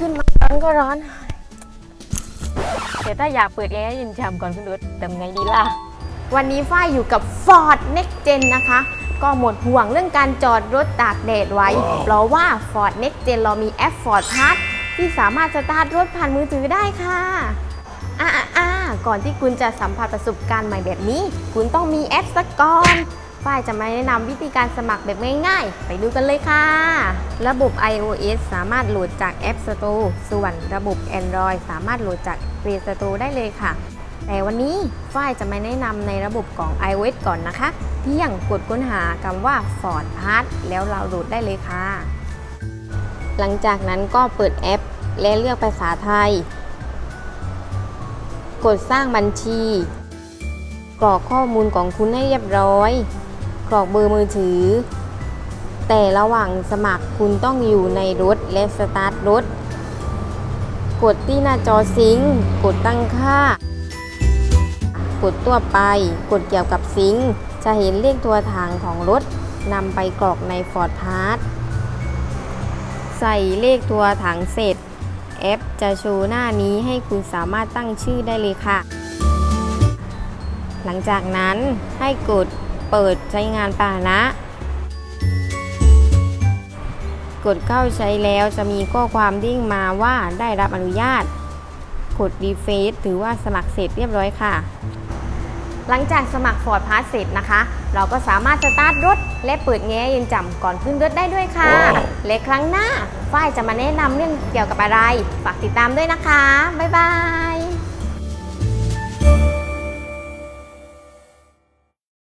มันก็ร้อนแต่ถ้าอยากเปิดแอร์เย็นฉ่ำก่อนขึ้นรถทำไงดีล่ะ วันนี้ฝ้ายอยู่กับ Ford Next Gen นะคะ ก็หมดห่วงเรื่องการจอดรถตากแดดไว้ เพราะว่า Ford Next Gen เรามีแอป Ford Pass ที่สามารถสตาร์ทรถผ่านมือถือได้ค่ะอ่าอ่าก่อนที่คุณจะสัมผัสประสบการณ์ใหม่แบบนี้ คุณต้องมีแอปสักก่อน ฝ้ายจะมาแนะนำวิธีการสมัครแบบง่ายๆ ไปดูกันเลยค่ะ ระบบ iOS สามารถโหลดจาก App Store ส่วนระบบ Android สามารถโหลดจาก Play Store ได้เลยค่ะ แต่วันนี้ฝ้ายจะมาแนะนำในระบบของ iOS ก่อนนะคะเพียงกดค้นหาคำว่า Ford Pass แล้วเราโหลดได้เลยค่ะ หลังจากนั้นก็เปิดแอป และเลือกภาษาไทย กดสร้างบัญชีกรอกข้อมูลของคุณให้เรียบร้อย กรอกเบอร์มือถือ แต่ระหว่างสมัครคุณต้องอยู่ในรถและสตาร์ทรถ กดที่หน้าจอซิงค์กดตั้งค่า กดตัวไป กดเกี่ยวกับซิงค์จะเห็นเลขตัวทางของรถนำไปกรอกใน Ford Pass ใส่เลขตัวถังเสร็จ แอปจะโชว์หน้านี้ให้คุณสามารถตั้งชื่อได้เลยค่ะ หลังจากนั้นให้กด เปิดใช้งานปาหนะ กดเข้าใช้แล้วจะมีข้อความดิ้งมาว่าได้รับอนุญาต กดรีเฟซถือว่าสมัครเสร็จเรียบร้อยค่ะ หลังจากสมัคร Ford Pass เสร็จนะคะ เราก็สามารถสตาร์ทรถและเปิดแง้เย็นจ่ำก่อนขึ้นรถได้ด้วยค่ะ และครั้งหน้าฝ้ายจะมาแนะนำเรื่องเกี่ยวกับอะไร ฝากติดตามด้วยนะคะ บ๊ายบาย